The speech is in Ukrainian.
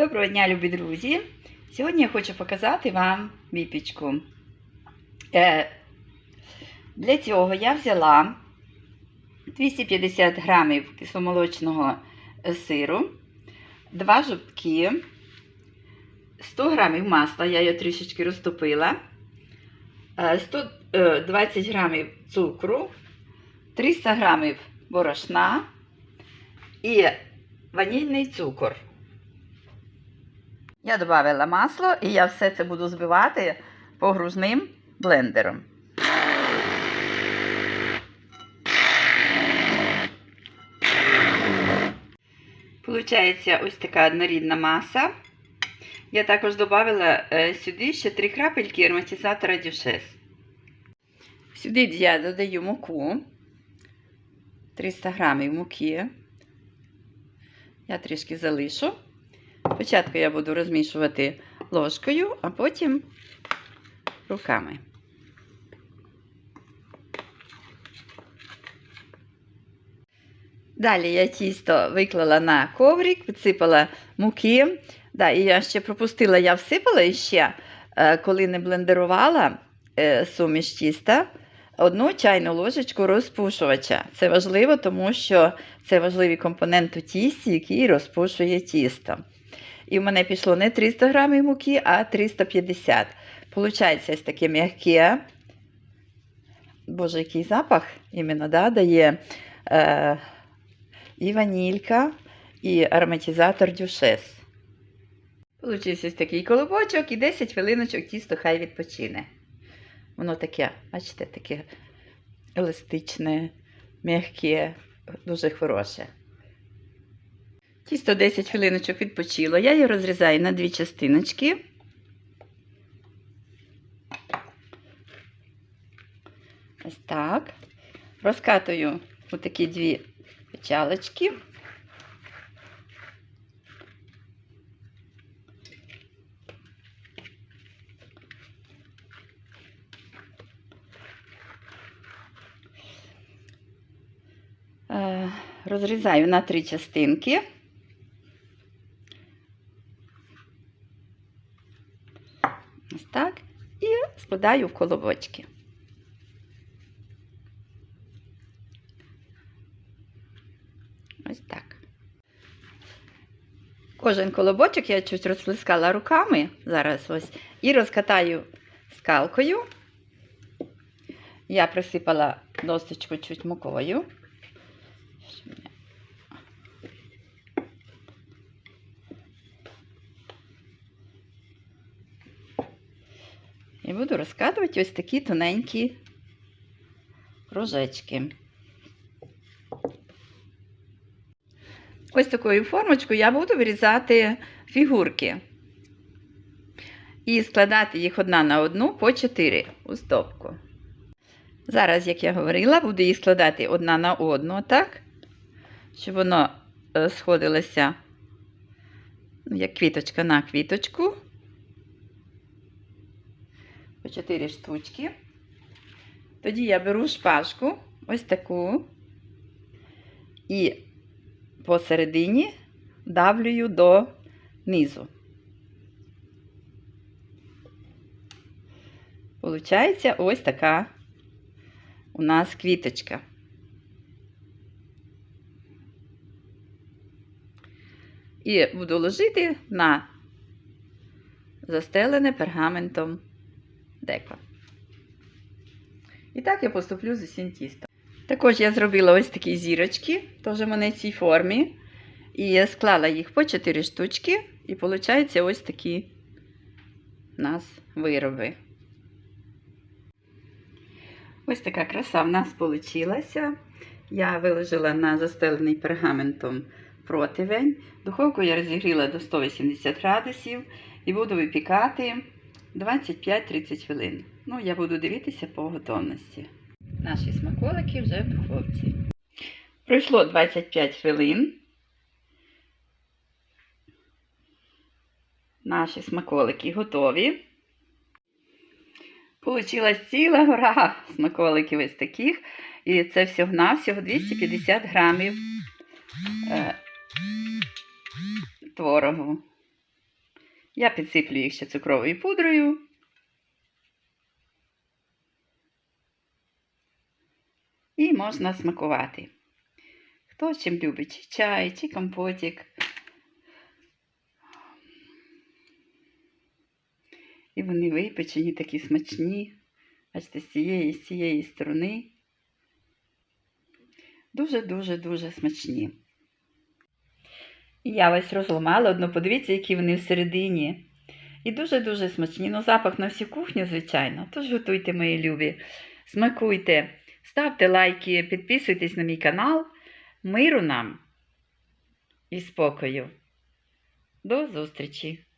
Доброго дня, любі друзі! Сьогодні я хочу показати вам випічку. Е, для цього я взяла 250 грамів кисломолочного сиру, 2 жовтки, 100 грамів масла, я його трішечки розтопила, е, 120 грамів цукру, 300 грамів борошна і ванільний цукор. Я додала масло і я все це буду збивати погружним блендером. Получається ось така однорідна маса. Я також додала е, сюди ще 3 крапельки ароматизатора дюшес. Сюди я додаю муку. 300 грамів муки. Я трішки залишу. Спочатку я буду розмішувати ложкою, а потім руками. Далі я тісто виклала на коврик, підсипала муки. Да, і я ще пропустила, я всипала ще, е, коли не блендерувала е, суміш тіста, одну чайну ложечку розпушувача. Це важливо, тому що це важливий компонент у тісті, який розпушує тісто. І в мене пішло не 300 грамів муки, а 350. Получається ось таке м'яке. Боже, який запах іменно да, дає е, і ванілька, і ароматизатор дюшес. Получився ось такий колобочок і 10 хвилиночок тісто хай відпочине. Воно таке, бачите, таке еластичне, м'яке, дуже хороше. Тісто 10 хвилиночок відпочило. Я її розрізаю на дві частиночки. Ось так. Розкатую у такі дві печалочки. Е, Розрізаю на три частинки. Ось так. І складаю в колобочки. Ось так. Кожен колобочок я чуть розплескала руками зараз ось і розкатаю скалкою. Я присипала досточку чуть мукою. І буду розкатувати ось такі тоненькі кружечки. Ось такою формочкою я буду вирізати фігурки. І складати їх одна на одну по 4 у стопку. Зараз, як я говорила, буду їх складати одна на одну, так? Щоб воно е, сходилося ну, як квіточка на квіточку. По 4 штучки. Тоді я беру шпажку, ось таку, і посередині давлюю до низу. Получається ось така у нас квіточка. І буду ложити на застелене пергаментом деко. І так я поступлю з усім тістом. Також я зробила ось такі зірочки, теж мене в цій формі. І я склала їх по 4 штучки, і виходить ось такі у нас вироби. Ось така краса в нас вийшла. Я виложила на застелений пергаментом противень. Духовку я розігріла до 180 градусів і буду випікати 25-30 хвилин. Ну, я буду дивитися по готовності. Наші смаколики вже в духовці. Пройшло 25 хвилин. Наші смаколики готові. Получилась ціла гора смаколиків ось таких. І це всього-навсього 250 грамів е, творогу. Я підсиплю їх ще цукровою пудрою. І можна смакувати. Хто чим любить, чи чай, чи компотик. І вони випечені, такі смачні. Бачите, з цієї з цієї сторони. Дуже-дуже-дуже смачні. Я ось розламала одну, подивіться, які вони всередині. І дуже-дуже смачні. Ну, запах на всю кухню, звичайно. Тож готуйте, мої любі. Смакуйте, ставте лайки, підписуйтесь на мій канал. Миру нам і спокою. До зустрічі!